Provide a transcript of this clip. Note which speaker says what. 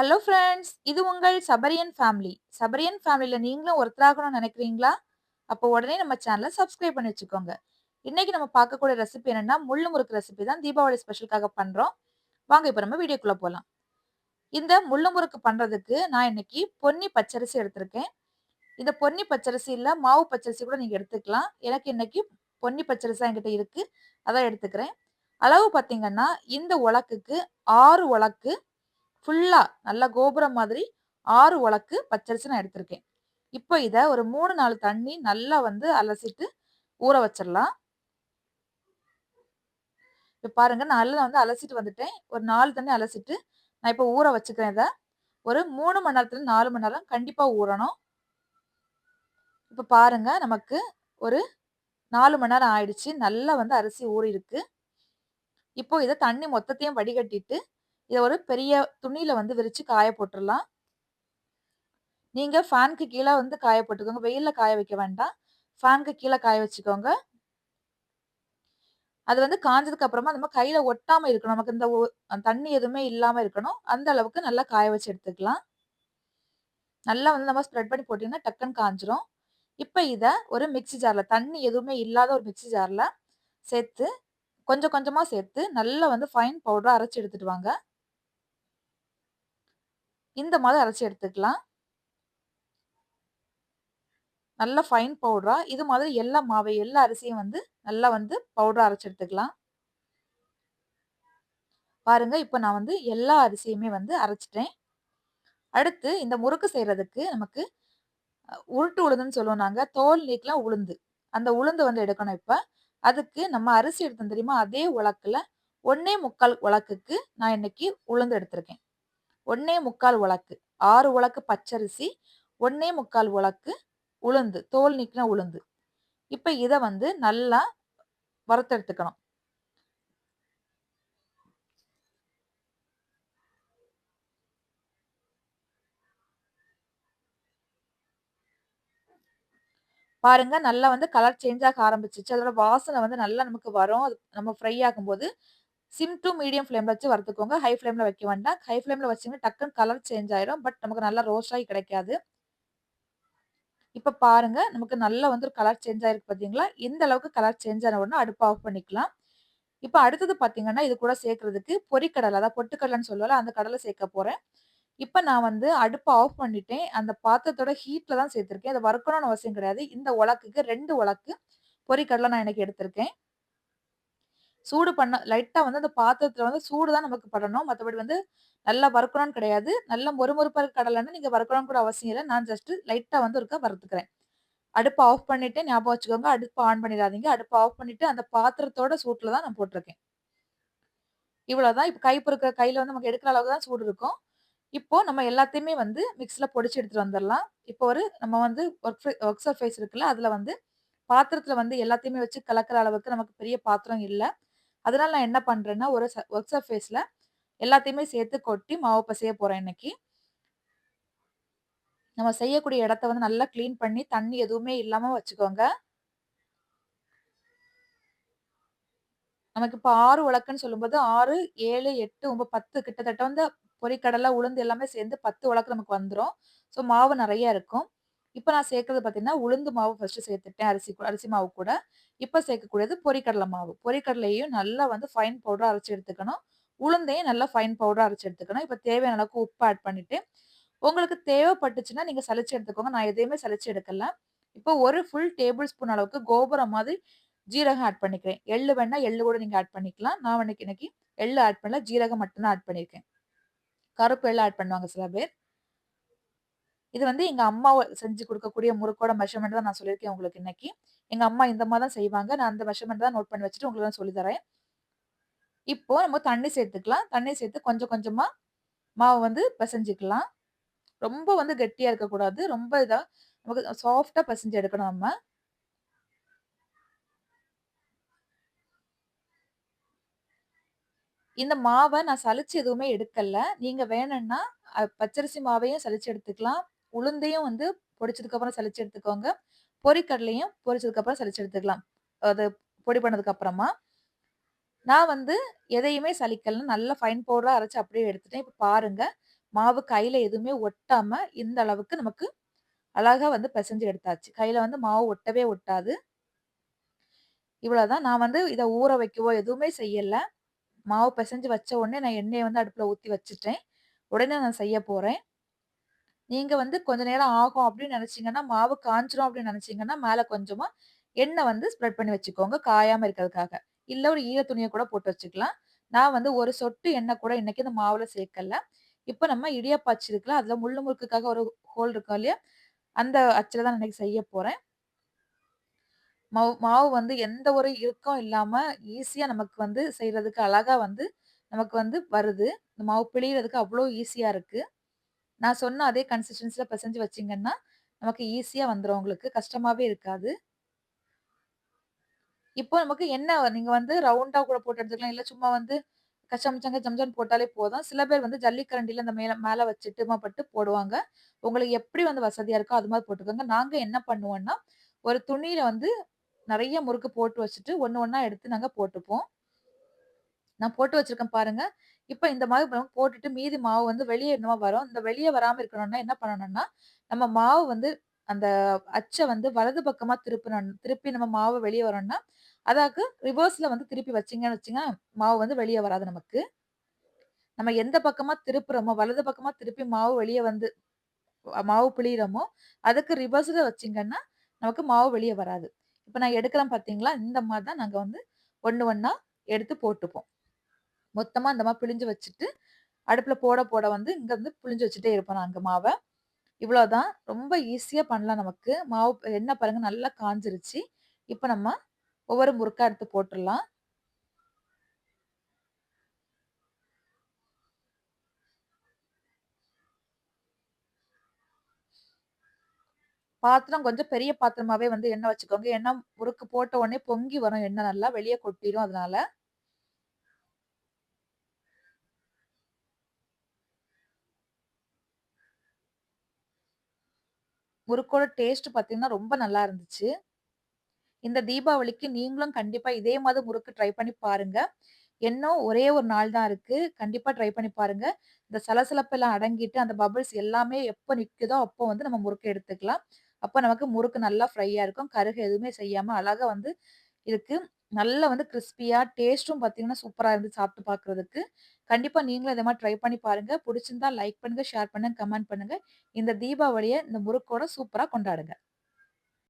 Speaker 1: Hello friends இது உங்கள் சபரியன் family சபரியன் ஃபேமிலியில் நீங்களும் ஒருத்தராகணும்னு நினைக்கிறீங்களா? அப்போ உடனே நம்ம சேனலை சப்ஸ்கிரைப் பண்ணி வச்சுக்கோங்க. இன்றைக்கி நம்ம பார்க்கக்கூடிய ரெசிபி என்னென்னா முள்ளு முறுக்கு ரெசிபி தான் தீபாவளி ஸ்பெஷலுக்காக பண்ணுறோம் வாங்க இப்போ நம்ம வீடியோக்குள்ளே போகலாம் இந்த முள்ளு முறுக்கு பண்ணுறதுக்கு நான் இன்னைக்கு பொன்னி பச்சரிசி எடுத்திருக்கேன். இந்த பொன்னி பச்சரிசி இல்லை மாவு பச்சரிசி கூட நீங்கள் எடுத்துக்கலாம். எனக்கு இன்னைக்கு பொன்னி பச்சரிசி என்கிட்ட இருக்குது அதான் எடுத்துக்கிறேன். அளவு பார்த்தீங்கன்னா இந்த உலக்குக்கு ஆறு உலக்கு ஃபுல்லாக நல்லா கோபுரம் மாதிரி ஆறு உலக்கு பச்சரிசி நான் எடுத்திருக்கேன். இப்போ இதை ஒரு மூணு நாலு தண்ணி நல்லா வந்து அலசிட்டு ஊற வச்சிடலாம் இப்போ பாருங்க நல்லா வந்து அலசிட்டு வந்துட்டேன். ஒரு நாலு தண்ணி அலசிட்டு நான் இப்போ ஊற வச்சுக்கிறேன் இதை. ஒரு மூணு மணி நேரத்துல நாலு மணி நேரம் கண்டிப்பாக ஊறணும். இப்போ பாருங்க நமக்கு ஒரு நாலு மணி நேரம் ஆயிடுச்சு. நல்லா வந்து அரிசி ஊறி இருக்கு இப்போ இதை தண்ணி மொத்தத்தையும் வடிகட்டிட்டு இதை ஒரு பெரிய துணியில வந்து விரிச்சு காய போட்டுடலாம் நீங்க ஃபேனுக்கு கீழே வந்து காய போட்டுக்கோங்க. வெயிலில் காய வைக்க வேண்டாம். ஃபேனுக்கு கீழே காய வச்சுக்கோங்க. அது வந்து காஞ்சதுக்கு அப்புறமா நம்ம கையில ஒட்டாம இருக்கணும். நமக்கு இந்த தண்ணி எதுவுமே இல்லாம இருக்கணும். அந்த அளவுக்கு நல்லா காய வச்சு எடுத்துக்கலாம். நல்லா வந்து நம்ம ஸ்ப்ரெட் பண்ணி போட்டீங்கன்னா டக்குன்னு காஞ்சிரும். இப்போ இதை ஒரு மிக்சி ஜாரில் தண்ணி எதுவுமே இல்லாத ஒரு மிக்சி ஜாரில் சேர்த்து கொஞ்சம் கொஞ்சமாக சேர்த்து நல்லா வந்து ஃபைன் பவுடராக அரைச்சி எடுத்துட்டு வாங்க. இந்த மாதிரி அரைச்சி எடுத்துக்கலாம். நல்ல ஃபைன் பவுடரா இது மாதிரி எல்லா மாவை எல்லா அரிசியும் வந்து நல்லா வந்து பவுடரா அரைச்சி எடுத்துக்கலாம். பாருங்க இப்போ நான் வந்து எல்லா அரிசியுமே வந்து அரைச்சிட்டேன். அடுத்து இந்த முறுக்கு செய்யறதுக்கு நமக்கு உருட்டு உளுந்துன்னு சொல்லுவோம் நாங்கள் தோல் நீக்கலாம் உளுந்து. அந்த உளுந்து வந்து எடுக்கணும் இப்போ. அதுக்கு நம்ம அரிசி எடுத்தோம் தெரியுமா? அதே உலக்கில் ஒன்னே முக்கால் உலக்குக்கு நான் இன்னைக்கு உளுந்து எடுத்திருக்கேன். ஒன்னே முக்கால் உலக்கு. ஆறு உலக்கு பச்சரிசி ஒன்னே முக்கால் உலக்கு உளுந்து. தோல் நீக்கின உளுந்து. இப்போ இதை வந்து நல்லா வறுத்தெடுத்துக்கணும். பாருங்க நல்லா வந்து கலர் சேஞ்ச் ஆக ஆரம்பிச்சிச்சு அதோட வாசனை வந்து நல்லா நமக்கு வரும். அது நம்ம ஃப்ரை ஆகும்போது சிம் டு மீடியம் ஃப்ளேமில் வச்சு வறுத்துக்கோங்க. ஹை ஃப்ளேமில் வைக்க வேண்டாம். ஹை ஃப்ளேமில் வச்சிங்கன்னா டக்குன்னு கலர் சேஞ்ச் ஆயிரும். பட் நமக்கு நல்லா ரோஸ்ட் ஆகி கிடைக்காது. இப்போ பாருங்க. நமக்கு நல்லா வந்து ஒரு கலர் சேஞ்ச் ஆயிருக்கு பார்த்தீங்களா இந்த அளவுக்கு கலர் சேஞ்ச் ஆன உடனே அடுப்பு ஆஃப் பண்ணிக்கலாம். இப்போ அடுத்தது பார்த்தீங்கன்னா இது கூட சேர்க்கறதுக்கு பொரிக்கடலை அதாவது பொட்டுக்கடலைன்னு சொல்லுவாங்க அந்த கடலை சேர்க்க போகிறேன் இப்போ நான் வந்து அடுப்பை ஆஃப் பண்ணிட்டேன். அந்த பாத்திரத்தோட ஹீட்டில் தான் சேர்த்துருக்கேன். அதை வறுக்கணும்னு அவசியம் கிடையாது. இந்த உலக்குக்கு ரெண்டு உலக்கு பொரிக்கடலை நான் எனக்கு எடுத்திருக்கேன். சூடு பண்ண லைட்டாக வந்து அந்த பாத்திரத்துல வந்து சூடு தான் நமக்கு படணும். மற்றபடி வந்து நல்லா வறுக்கணும்னு கிடையாது. நல்ல மொறுமொறுப்பாக இருக்க கடலைன்னு நீங்கள் வறுக்கணும்னு கூட அவசியம் இல்லை. நான் ஜஸ்ட் லைட்டா வந்து இருக்க வறுத்துக்கிறேன். அடுப்பை ஆஃப் பண்ணிட்டு ஞாபகம் வச்சுக்கோங்க. அடுப்பு ஆன் பண்ணிடாதீங்க. அடுப்பை ஆஃப் பண்ணிட்டு அந்த பாத்திரத்தோட சூட்டில் தான் நான் போட்டிருக்கேன். இவ்வளவுதான். இப்போ கை பொறுக்கிற வந்து நமக்கு எடுக்கிற அளவுக்கு தான் சூடு இருக்கும். இப்போ நம்ம எல்லாத்தையுமே வந்து மிக்ஸில் பொடிச்சு எடுத்துட்டு வந்துடலாம். இப்போ ஒரு நம்ம வந்து ஒர்க் ஒர்க் சர்ஃபேஸ் இருக்குல்ல அதில் வந்து பாத்திரத்தில் வந்து எல்லாத்தையுமே வச்சு கலக்கிற அளவுக்கு நமக்கு பெரிய பாத்திரம் இல்லை. அதனால் நான் என்ன பண்ணுறேன்னா ஒரு ஒர்க் சர்ஃபேஸில் எல்லாத்தையுமே சேர்த்து கொட்டி மாவு பசைய போகிறேன் இன்னைக்கு. நம்ம செய்யக்கூடிய இடத்த வந்து நல்லா க்ளீன் பண்ணி தண்ணி எதுவுமே இல்லாமல் வச்சுக்கோங்க. நமக்கு இப்போ ஆறு உலக்குன்னு சொல்லும்போது ஆறு ஏழு எட்டு ஒன்பது பத்து கிட்டத்தட்ட வந்து பொறிக்கடலை உளுந்து எல்லாமே சேர்ந்து பத்து உலக்கு நமக்கு வந்துடும் ஸோ மாவு நிறைய இருக்கும். இப்போ நான் சேர்க்கறது பார்த்தீங்கன்னா உளுந்து மாவு ஃபர்ஸ்ட் சேர்த்துட்டேன். அரிசி அரிசி மாவு கூட. இப்போ சேர்க்கக்கூடியது பொரிக்கடலை மாவு. பொரிக்கடலையும் நல்லா வந்து ஃபைன் பவுடர் அரைச்சி எடுத்துக்கணும். உளுந்தையும் நல்லா ஃபைன் பவுடர் அரைச்சி எடுத்துக்கணும். இப்போ தேவையான அளவுக்கு உப்பு ஆட் பண்ணிட்டு உங்களுக்கு தேவைப்பட்டுச்சுன்னா நீங்கள் சளிச்சு எடுத்துக்கோங்க. நான் எதையுமே சளிச்சு எடுக்கல. இப்போ ஒரு ஃபுல் டேபிள் ஸ்பூன் அளவுக்கு கோபுரம் மாதிரி ஜீரகம் ஆட் பண்ணிக்கிறேன். எள்ளு வேணா எள்ளு கூட நீங்கள் ஆட் பண்ணிக்கலாம். நான் இன்னைக்கு இன்னைக்கு எள்ளு ஆட் பண்ணல. ஜீரகம் மட்டும்தான் ஆட் பண்ணியிருக்கேன். கருப்பு எள்ளு ஆட் பண்ணுவாங்க சில பேர். இது வந்து எங்க அம்மா செஞ்சு கொடுக்கக்கூடிய முறுக்கோட மெஷர்மெண்ட் தான் நான் சொல்லியிருக்கேன் உங்களுக்கு இன்னைக்கு. எங்க அம்மா இந்த மாதிரி தான் செய்வாங்க. நான் அந்த மெஷர்மெண்ட் தான் நோட் பண்ணி வச்சுட்டு உங்களுக்கு தான் சொல்லி தரேன். இப்போ நம்ம தண்ணி சேர்த்துக்கலாம். தண்ணி சேர்த்து கொஞ்சம் கொஞ்சமா மாவு வந்து பிசைஞ்சிக்கலாம். ரொம்ப வந்து கெட்டியா இருக்கக்கூடாது. ரொம்ப இதாக நமக்கு சாஃப்டா பிசைஞ்சு எடுக்கணும் நம்ம. இந்த மாவை நான் சளிச்சு எதுவுமே எடுக்கல. நீங்க வேணும்னா பச்சரிசி மாவையும் சளிச்சு எடுத்துக்கலாம். உளுந்தையும் வந்து பொடிச்சதுக்கு அப்புறம் எடுத்துக்கோங்க பொரிக்கடலையும் பொரிச்சதுக்கப்புறம் சலிச்சு எடுத்துக்கலாம் அது பொடி பண்ணதுக்கு அப்புறமா நான் வந்து எதையுமே சலிக்கலாம் நல்லா ஃபைன் பவுடராக அரைச்சி அப்படியே எடுத்துட்டேன் இப்போ பாருங்க மாவு கையில் எதுவுமே ஒட்டாமல் இந்த அளவுக்கு நமக்கு அழகாக வந்து பிசைஞ்சு எடுத்தாச்சு. கையில் வந்து மாவு ஒட்டவே ஒட்டாது. இவ்வளோதான். நான் வந்து இதை ஊற வைக்கவோ எதுவுமே செய்யலை மாவு பிசைஞ்சு வச்ச உடனே நான் எண்ணெயை வந்து அடுப்பில் ஊற்றி வச்சுட்டேன். உடனே நான் செய்ய போகிறேன் நீங்க வந்து கொஞ்ச நேரம் ஆகும் அப்படின்னு நினைச்சீங்கன்னா மாவு காஞ்சிரும் அப்படின்னு நினைச்சீங்கன்னா மேல கொஞ்சமா எண்ணெய் வந்து ஸ்ப்ரெட் பண்ணி வச்சுக்கோங்க. காயாம இருக்கிறதுக்காக. இல்ல ஒரு ஈர துணியை கூட போட்டு வச்சுக்கலாம். நான் வந்து ஒரு சொட்டு எண்ணெய் கூட இன்னைக்கு இந்த மாவுல சேர்க்கல. இப்ப நம்ம இடியாப்பா அச்சு இருக்குல்ல, அதுல முள்ளு முறுக்குக்காக ஒரு ஹோல் இருக்கும் இல்லையா? அந்த அச்சுல தான் நான் இன்னைக்கு செய்ய போறேன். மாவு மாவு வந்து எந்த ஒரு இறுக்கம் இல்லாம ஈஸியா நமக்கு வந்து செய்யறதுக்கு அழகா வந்து நமக்கு வந்து வருது. இந்த மாவு பிழியறதுக்கு அவ்வளோ ஈஸியா இருக்கு. நான் சொன்ன அதே கன்சிஸ்டன்சியில் பிசைஞ்சு வச்சிங்கன்னா நமக்கு ஈஸியாக வந்துடும் உங்களுக்கு. கஷ்டமாகவே இருக்காது. இப்போ நமக்கு என்ன நீங்கள் வந்து ரவுண்டாக கூட போட்டு எடுத்துக்கலாம். இல்லை சும்மா வந்து கச்சமுச்சங்க ஜம்ஜான் போட்டாலே போதும். சில பேர் வந்து ஜல்லிக்கரண்டியில் இந்த மேலே மேலே வச்சுட்டு பட்டு போடுவாங்க. உங்களுக்கு எப்படி வந்து வசதியாக இருக்கோ அது மாதிரி போட்டுக்கோங்க. நாங்கள் என்ன பண்ணுவோன்னா ஒரு துணியில் வந்து நிறைய முறுக்கு போட்டு வச்சுட்டு, ஒன்று ஒன்றா எடுத்து நாங்கள் போட்டுப்போம். நான் போட்டு வச்சிருக்கேன் பாருங்க. இப்போ இந்த மாதிரி போட்டுட்டு மீதி மாவு வந்து வெளியே என்னமோ வரும். இந்த வெளியே வராம இருக்கணும்னா என்ன பண்ணணும்னா, நம்ம மாவு வந்து அந்த அச்சை வந்து வலது பக்கமா திருப்பணும். திருப்பி நம்ம மாவு வெளியே வரோம்னா அதாவது ரிவர்ஸ்ல வந்து திருப்பி வச்சீங்கன்னு வச்சுங்க, மாவு வந்து வெளியே வராது நமக்கு. நம்ம எந்த பக்கமா திருப்புறோமோ, வலது பக்கமா திருப்பி மாவு வெளியே வந்து மாவு பிழியிறோமோ, அதுக்கு ரிவர்ஸ்ல வச்சீங்கன்னா, நமக்கு மாவு வெளியே வராது. இப்போ நான் எடுக்கிறேன் பார்த்தீங்களா? இந்த மாதிரி தான் நாங்கள் வந்து ஒன்று ஒன்றா எடுத்து போட்டுப்போம். மொத்தமாக இந்த மாதிரி பிழிஞ்சு வச்சுட்டு, அடுப்பில் போட போட வந்து இங்கேருந்து வந்து பிழிஞ்சு வச்சுட்டே இருப்போம் நாங்க மாவை இவ்வளோதான். ரொம்ப ஈஸியாக பண்ணலாம் நமக்கு. மாவு எண்ணெய் பாருங்கள் நல்லா காய்ஞ்சிருச்சு. இப்போ நம்ம ஒவ்வொரு முறுக்காக எடுத்து போட்டுடலாம் பாத்திரம் கொஞ்சம் பெரிய பாத்திரமாவே வந்து எண்ணெய் வச்சுக்கோங்க. எண்ணெய் முறுக்கு போட்ட உடனே பொங்கி வரும் எண்ணெய் நல்லா. வெளியே கொட்டிடும் அதனால. முறுக்கோட டேஸ்ட் பார்த்தீங்கன்னா, ரொம்ப நல்லா இருந்துச்சு. இந்த தீபாவளிக்கு நீங்களும் கண்டிப்பாக இதே மாதிரி முறுக்கு ட்ரை பண்ணி பாருங்க. இன்னும் ஒரே ஒரு நாள் தான் இருக்கு. கண்டிப்பாக ட்ரை பண்ணி பாருங்க. இந்த சலசலப்பெல்லாம் அடங்கிட்டு, அந்த பபிள்ஸ் எல்லாமே எப்போ நிற்குதோ அப்போ வந்து நம்ம முறுக்கு எடுத்துக்கலாம். அப்போ நமக்கு முறுக்கு நல்லா ஃப்ரையாக இருக்கும். கருகு எதுவுமே செய்யாம அழகாக வந்து இருக்கு. நல்லா வந்து கிரிஸ்பியா டேஸ்ட்டும் பார்த்தீங்கன்னா, சூப்பரா இருந்துச்சு சாப்பிட்டு பார்க்குறதுக்கு. கண்டிப்பா நீங்களும் இதை மாதிரி ட்ரை பண்ணி பாருங்க. பிடிச்சிருந்தா லைக் பண்ணுங்க, ஷேர் பண்ணுங்க, கமெண்ட் பண்ணுங்க. இந்த தீபாவளியை இந்த முறுக்கோட சூப்பரா கொண்டாடுங்க.